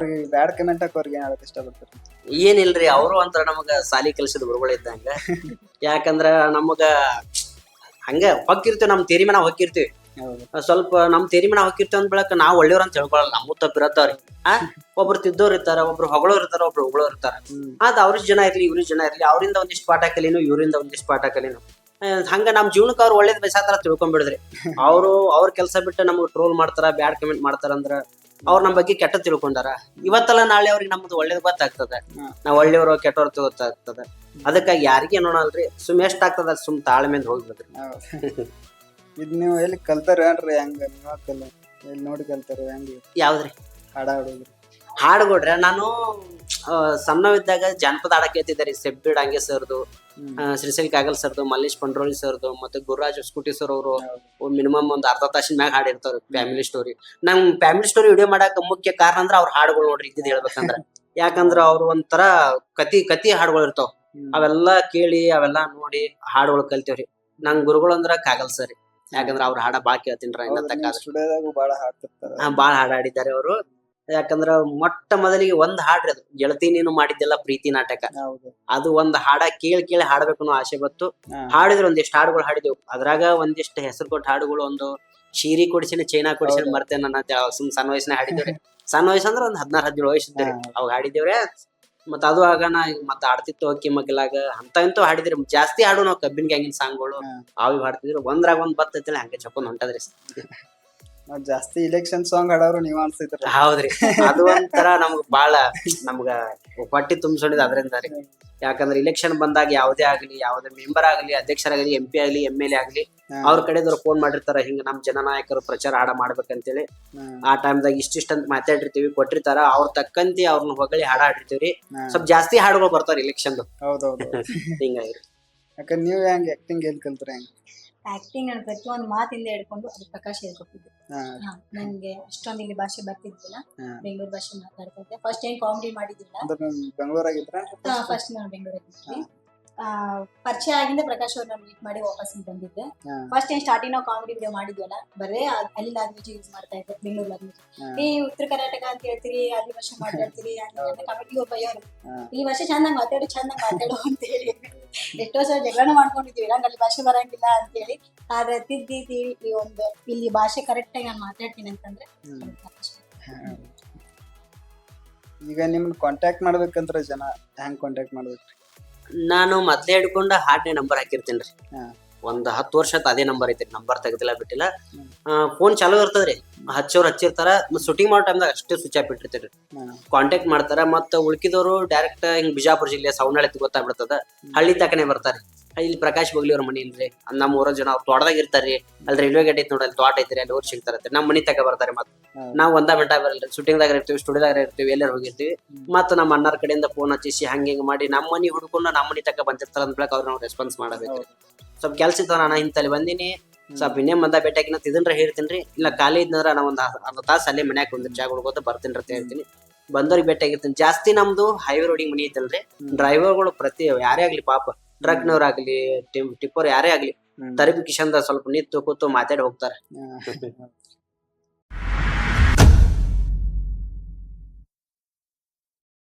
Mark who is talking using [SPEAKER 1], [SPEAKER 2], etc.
[SPEAKER 1] ಅವ್ರಿಗೆ bad comment ಹಾಕಿ ಅವ್ರಿಗೆ ಏನ್ ಹೇಳಕ್ ಇಷ್ಟಪಡ್ತಾರೆ.
[SPEAKER 2] ಏನಿಲ್ರಿ ಅವರು ಒಂಥರ ನಮಗ ಸಾಲಿ ಕಲಿಸಿದ ಗುರುಗಳು ಇದ್ದಂಗ. ಯಾಕಂದ್ರ ನಮಗ ಹಂಗ ಹೊಕ್ಕಿರ್ತೀವಿ ನಮ್ ತೇರಿ ಮನ ಹೊಕ್ಕಿರ್ತೀವಿ.
[SPEAKER 1] ಹೌದು.
[SPEAKER 2] ಸ್ವಲ್ಪ ನಮ್ ತೇರಿ ಮನ ಹೊಕ್ಕಿರ್ತೀವಿ ಅಂದ್ ಬೆಳಕ ನಾವ್ ಒಳ್ಳೆಯವ್ರ ಅಂತ ಹೇಳ್ಕೊಳಲ್ಲ ನಮ್ಮ ತಪ್ಪಿರತ್ತವ್ರಿ ಆ ಒಬ್ರು ತಿದ್ದೋರ್ ಇರ್ತಾರ ಒಬ್ರು ಹೊಗಳೋರ್ ಇರ್ತಾರ ಒಬ್ರು ಹೊಗಳೋರ್ ಇರ್ತಾರ.
[SPEAKER 1] ಹ್ಮ್.
[SPEAKER 2] ಅದ್ ಅವ್ರ ಜನ ಇರ್ಲಿ ಇವ್ರ ಜನ ಇರ್ಲಿ ಅವರಿಂದ ಒಂದಿಷ್ಟು ಪಾಠ ಕಲೀನು ಇವರಿಂದ ಒಂದಿಷ್ಟು ಪಾಠ ಕಲೀನು. ಆ, ಹಂಗ ನಮ್ ಜೀವನಕ್ಕೆ ಅವ್ರು ಒಳ್ಳೇದ್ ಬಯಸಾತರ ತಿಳ್ಕೊಂಡ್ಬಿಡಿದ್ರಿ. ಅವರು ಅವ್ರ ಕೆಲಸ ಬಿಟ್ಟು ನಮ್ಗೆ ಟ್ರೋಲ್ ಮಾಡ್ತಾರ ಬ್ಯಾಡ್ ಕಮೆಂಟ್ ಮಾಡ್ತಾರ ಅಂದ್ರ ಅವ್ರ ನಮ್ಮ ಬಗ್ಗೆ ಕೆಟ್ಟ ತಿಳ್ಕೊಂಡಾರ. ಇವತ್ತಲ್ಲ ನಾಳೆ ಅವ್ರಿಗೆ ನಮ್ದು ಒಳ್ಳೇದ್ ಗೊತ್ತಾಗ್ತದೆ. ನಾವು ಒಳ್ಳೆಯವರು ಕೆಟ್ಟವ್ರು ಗೊತ್ತಾಗ್ತದೆ. ಅದಕ್ಕಾಗಿ ಯಾರಿಗೆ ನೋಡಲ್ರಿ ಸುಮ್ ಎಷ್ಟ್ ಆಗ್ತದ ಸುಮ್ ತಾಳ್ಮೆಂದ್ ಹೋಗ್ಬೇಕ್ರಿ
[SPEAKER 1] ಇದ್ ನೀವು ಎಲ್ಲಿ ಕಲ್ತಾರ ಏನ್ರಿ ಹೆಂಗ? ನೀವ ಕಲ್ ಎಲ್ಲಿ ನೋಡಿ ಕಲ್ತಾರ ಹೆಂಗ?
[SPEAKER 2] ಯಾವ್ದ್ರಿ?
[SPEAKER 1] ಹಾಡ ಹಾಡೋದ್ರಿ
[SPEAKER 2] ಹಾಡುಗೊಡ್ರೆ ನಾನು ಸಣ್ಣವಿದ್ದಾಗ ಜಾನಪದ ಹಾಡ ಕೇಳ್ತಿದ್ದೆ ಸೆಬ್ಬಿಡ್ ಹಂಗೆ ಸರ್ದು ಶ್ರೀಶೈಲ್ ಕಾಗಲ್ ಸರ್ದು ಮಲ್ಲೇಶ್ ಪಂಡ್ರೋಳಿ ಸರ್ದು ಮತ್ತೆ ಗುರುರಾಜ್ ಸ್ಕೂಟಿ ಸರ್ ಅವರು ಮಿನಿಮಮ್ ಒಂದು ಅರ್ಧ ತಾಸಿನ ಮ್ಯಾಗ ಹಾಡಿರ್ತಾರ ಫ್ಯಾಮಿಲಿ ಸ್ಟೋರಿ. ನಮ್ ಫ್ಯಾಮಿಲಿ ಸ್ಟೋರಿ ವಿಡಿಯೋ ಮಾಡಕ್ ಮುಖ್ಯ ಕಾರಣ ಅಂದ್ರ ಅವ್ರ ಹಾಡುಗಳು ನೋಡ್ರಿ ಇದ್ದಿದ್ ಹೇಳ್ಬೇಕಂದ್ರ. ಯಾಕಂದ್ರ ಅವ್ರು ಒಂಥರ ಕತಿ ಕತಿ ಹಾಡುಗಳು ಇರ್ತಾವ. ಅವೆಲ್ಲ ಕೇಳಿ ಅವೆಲ್ಲ ನೋಡಿ ಹಾಡುಗಳು ಕಲ್ತೇವ್ರಿ. ನಂಗ್ ಗುರುಗಳು ಅಂದ್ರ ಕಾಗಲ್ ಸರ್. ಯಾಕಂದ್ರ ಅವ್ರ ಹಾಡ ಬಾಳ್
[SPEAKER 1] ಕೇಳ್ತೀನಿ ಬಾಳ ಹಾಡಾಡಿದ್ದಾರೆ
[SPEAKER 2] ಬಾಳ್ ಹಾಡ್ ಹಾಡಿದ್ದಾರೆ ಅವರು. ಯಾಕಂದ್ರ ಮೊಟ್ಟ ಮೊದಲಿಗೆ ಒಂದ್ ಹಾಡ್ರಿ ಅದು. ಗೆಳತಿ ನೀನು ಮಾಡಿದ್ದೆಲ್ಲ ಪ್ರೀತಿ ನಾಟಕ. ಅದು ಒಂದ್ ಹಾಡ ಕೇಳಿ ಕೇಳಿ ಹಾಡ್ಬೇಕು ಅನ್ನೋ ಆಸೆ ಬತ್ತು ಹಾಡಿದ್ರೆ ಒಂದಿಷ್ಟು ಹಾಡುಗಳು ಹಾಡಿದೆವು. ಅದ್ರಾಗ ಒಂದಿಷ್ಟು ಹೆಸರು ಕೊಟ್ಟ ಹಾಡುಗಳು ಒಂದು ಶೀರಿ ಕೊಡಿಸಿನ ಚೈನಾ ಕೊಡಿಸಿನ. ಮರ್ತೇನೆ ನನ್ನ ಸುಮ್ ಸಣ್ಣ ವಯಸ್ಸಿನ ಹಾಡಿದ್ದೇವ್ರಿ ಸಣ್ಣ ವಯಸ್ಸು ಅಂದ್ರೆ ಒಂದ್ ಹದಿನಾರು ಹದಿನೇಳು ವಯಸ್ಸು. ಅವಾಗ ಹಾಡಿದ್ದೇವ್ರೆ. ಮತ್ತ ಅದು ಆಗ ನಾ ಮತ್ತ ಆಡ್ತಿತ್ತು ಅಕ್ಕಿ ಮಗಲಾಗ. ಅಂತ ಇಂತೂ ಹಾಡಿದ್ರಿ. ಜಾಸ್ತಿ ಹಾಡು ನಾವು ಕಬ್ಬಿನ ಗ್ಯಾಂಗಿನ ಸಾಂಗ್ಗಳು. ಅವು ಹಾಡ್ತಿದ್ರು. ಒಂದ್ರಾಗ ಒಂದ್ ಬರ್ತೈತಿಲ್ಲ ಹಂಗೆ ಚಕೊಂಡ್ ಹೊಂಟದ್ರಿ.
[SPEAKER 1] ನಾವ್ ಜಾಸ್ತಿ ಇಲೆಕ್ಷನ್ ಸಾಂಗ್ ಹಾಡೋರು ನೀವ್ ಅನ್ಸೈತ್ರಿ
[SPEAKER 2] ಹೌದ್ರಿ. ಅದು ಒಂಥರ ನಮ್ಗ್ ಬಾಳ ನಮ್ಗ ಪಟ್ಟಿ ತುಂಬಿಸೋಡಿದ್ ಅದರಿಂದ ರೀ ಯಾಕಂದ್ರೆ ಇಲೆಕ್ಷನ್ ಬಂದಾಗ ಯಾವುದೇ ಆಗ್ಲಿ ಯಾವುದೇ ಮೆಂಬರ್ ಆಗ್ಲಿ ಅಧ್ಯಕ್ಷರಾಗಲಿ ಎಂ ಪಿ ಆಗ್ಲಿ ಎಂ ಎಲ್ ಎ ಆಗ್ಲಿ. ಅವ್ರ ಕಡೆದವ್ರು ಫೋನ್ ಮಾಡಿರ್ತಾರ ಹಿಂಗ ನಮ್ ಜನನಾಯಕರು ಪ್ರಚಾರ ಹಾಡ ಮಾಡ್ಬೇಕಂತೇಳಿ. ಆ ಟೈಮ್ದಾಗ ಇಷ್ಟಿಷ್ಟ ಅಂತ ಮಾತಾಡಿರ್ತೀವಿ ಕೊಟ್ಟಿರ್ತಾರ ಅವ್ರ ತಕ್ಕಂತಿ ಅವ್ರನ್ನ ಹೊಗಳಿ ಹಾಡ ಹಾಡಿರ್ತೀವಿ
[SPEAKER 1] ಹಾ.
[SPEAKER 2] ಸ್ವಲ್ಪ ಜಾಸ್ತಿ ಹಾಡುಗಳು ಬರ್ತಾರ ಇಲೆಕ್ಷನ್
[SPEAKER 1] ಹೌದೌದು.
[SPEAKER 2] ಹಿಂಗಾಗಿ.
[SPEAKER 1] ಯಾಕಂದ್ರೆ ನೀವ್ ಹೆಂಗ್ ಆಕ್ಟಿಂಗ್ ಎಲ್ಲಿ ಕಲ್ತ್ರಿ ಹೆಂಗ್?
[SPEAKER 3] ಆಕ್ಟಿಂಗ್ ನಾನು ಪ್ರತಿಯೊಂದು ಮಾತಿಂದ ಹಿಡ್ಕೊಂಡು ಅದು ಪ್ರಕಾಶ್ ಹೇಳ್ಕೊಟ್ಟಿದ್ದು.
[SPEAKER 1] ಹಾ.
[SPEAKER 3] ಹಾ ನಂಗೆ ಅಷ್ಟೊಂದು ಇಲ್ಲಿ ಭಾಷೆ ಬರ್ತಿದ್ದಿಲ್ಲ. ಬೆಂಗಳೂರು ಭಾಷೆ ಮಾತಾಡ್ತಾ ಇದ್ದೆ. ಫಸ್ಟ್ ಏನ್ ಕಾಮಿಡಿ ಮಾಡಿದ್ದಿಲ್ಲ. ಫಸ್ಟ್ ನಾನು ಬೆಂಗಳೂರಾಗಿದ್ದೆ ಪರಿಚಯ ಆಗಿಂದ ಪ್ರಕಾಶ್ ಅವ್ರನ್ನ ಮೀಟ್ ಮಾಡಿ ವಾಪಸ್ ಬಂದಿದ್ದೆ. ಫಸ್ಟ್ ಏನ್ ಸ್ಟಾರ್ಟಿಂಗ್ ನಾವು ಕಾಮಿಡಿ ವಿಡಿಯೋ ಮಾಡಿದ್ವಲ್ಲ ಬರೇ ಅಲ್ಲಿ ಲ್ಯಾಂಗ್ವೇಜ್ ಯೂಸ್ ಮಾಡ್ತಾ ಇದ್ದೆ ಬೆಂಗಳೂರು ಲ್ಯಾಂಗ್ವೇಜ್ ಈ ಉತ್ತರ ಕರ್ನಾಟಕ ಅಂತ ಹೇಳ್ತೀರಿ ಅಲ್ಲಿ ಭಾಷೆ ಮಾತಾಡ್ತೀರಿ ಅಂತ ಕಮಿಟಿ ಒಬ್ಬ ಈ ಭಾಷೆ ಚೆನ್ನಾಗಿ ಮಾತಾಡು ಚೆನ್ನಾಗಿ ಮಾತಾಡು ಅಂತ ಹೇಳಿ. ಎಷ್ಟೋ ಸಲ ಜಗಳನ ಮಾಡ್ಕೊಂಡಿದ್ದೀವಿ. ನಂಗೆ ಅಲ್ಲಿ ಭಾಷೆ ಬರಂಗಿಲ್ಲ ಅಂತ ಹೇಳಿ ಆದ್ರೆ ತಿದ್ದಿ ತೀಡಿ ಈ ಒಂದು ಇಲ್ಲಿ ಭಾಷೆ ಕರೆಕ್ಟ್ ಆಗಿ ನಾನು ಮಾತಾಡ್ತೀನಿ ಅಂತಂದ್ರೆ.
[SPEAKER 1] ಈಗ ನಿಮ್ನ ಕಾಂಟ್ಯಾಕ್ಟ್ ಮಾಡ್ಬೇಕಂದ್ರ ಜನ ಹೆಂಗ್ ಕಾಂಟ್ಯಾಕ್ಟ್ ಮಾಡ್ಬೇಕ್ರಿ?
[SPEAKER 2] ನಾನು ಮೊದ್ಲೇ ಹಿಡ್ಕೊಂಡು ಹಾಟ್ ನಂಬರ್ ಹಾಕಿರ್ತೀನಿ
[SPEAKER 1] ರೀ
[SPEAKER 2] ಒಂದ್ ಹತ್ತು ವರ್ಷ ಅದೇ ನಂಬರ್ ಐತಿ ನಂಬರ್ ತೆಗ್ದಿಲ್ಲ ಬಿಟ್ಟಿಲ್ಲ. ಫೋನ್ ಚಾಲೂ ಇರ್ತದ್ರಿ. ಹಚ್ಚೋರ್ ಹಚ್ಚಿರ್ತಾರ ಶೂಟಿಂಗ್ ಮಾಡೋ ಟೈಮ್ದಾಗ ಅಷ್ಟೇ ಸ್ವಿಚ್ ಆಫ್ ಇಟ್ಟಿರ್ತೀರಿ. ಕಾಂಟ್ಯಾಕ್ಟ್ ಮಾಡ್ತಾರ ಮತ್ತ ಉಳ್ಕಿದವರು ಡೈರೆಕ್ಟ್ ಹಿಂಗ್ ಬಿಜಾಪುರ ಜಿಲ್ಲೆ ಸೌನಹಳ್ಳಿ ಗೊತ್ತಾಗ್ಬಿಡ್ತದ. ಹಳ್ಳಿ ತಕನೆ ಬರ್ತಾರೆ. ಇಲ್ಲಿ ಪ್ರಕಾಶ್ ಬಗ್ಲಿ ಅವ್ರ ಮನಿ ಇಲ್ರಿ. ನಮ್ಮ ಊರ ಜನ ಅವ್ರು ತೋಟದಾಗ ಇರ್ತಾರ್ರಿ. ಅಲ್ಲಿ ರೈಲ್ವೆ ಗೇಟ್ ಐತಿ ನೋಡಿ ಅಲ್ಲಿ ತೋಟ ಐತ್ರಿ ಅಲ್ಲಿ ಊರ್ ಸಿಗ್ತಾರ ನಮ್ಮ ಮನಿ ತಕ ಬರ್ತಾರೆ ಮತ್ತ. ನಾವ್ ಒಂದ ಮಿಂಟ ಬರಲ್ರಿ. ಶೂಟಿಂಗ್ದಾಗ ಇರ್ತೀವಿ ಸ್ಟುಡಿಯೋದಾಗ ಇರ್ತೀವಿ ಎಲ್ಲಾರು ಹೋಗಿರ್ತೀವಿ. ಮತ್ತ ನಮ್ಮ ಅಣ್ಣರ ಕಡೆಯಿಂದ ಫೋನ್ ಹಚ್ಚಿಸಿ ಹಂಗ ಹಿಂಗ ಮಾಡಿ ನಮ್ಮ ಮನಿ ಹುಡ್ಕೊಂಡು ನಮ್ಮ ಮನಿ ತಕ ಬಂದಿರ್ತಾರ ಅಂದ್ಬೇಕು ಅವ್ರ ನಾವು ರೆಸ್ಪಾನ್ಸ್ ಮಾಡಬೇಕು ಸ್ವಲ್ಪ ಕೆಲ್ಸ ಇತ್ತು ನಾನು ಇಂತಲ್ಲಿ ಬಂದಿನಿ. ಸ್ವಲ್ಪ ಇನ್ನೇ ಮಂದ ಭೇಟಿಯಾಗಿ ನಾ ಇದನ್ರ ಹೇಳ್ತೀನಿ ಇಲ್ಲ ಖಾಲಿ ಇದ್ನಂದ್ರ ನಾ ಒಂದ್ ಅರ್ಧ ತಾಸ ಅಲ್ಲೇ ಮನ್ಯಾಗ ಕುಂದ್ರ ಜಾಗ ಹುಡುಗೋತ ಬರ್ತೀನಿ ಅಂತ ಹೇಳ್ತೀನಿ ಬಂದವ್ರಿಗೆ ಭೇಟಿಯಾಗಿರ್ತೀನಿ ಜಾಸ್ತಿ ನಮ್ದು ಹೈವೇ ರೋಡಿಂಗ್ ಮನಿ ಐತಲ್ರಿ. ಡ್ರೈವರ್ಗಳು ಪ್ರತಿ ಯಾರೇ ಆಗ್ಲಿ ಪಾಪ ಟ್ರಕ್ನವ್ರಾಗ್ಲಿ ಟಿಪ್ಪರ್ ಯಾರೇ ಆಗ್ಲಿ. ತರಬಿ ಕಿಶನ್ದ ಸ್ವಲ್ಪ ನಿಂತು ಕೂತು ಮಾತಾಡಿ ಹೋಗ್ತಾರ.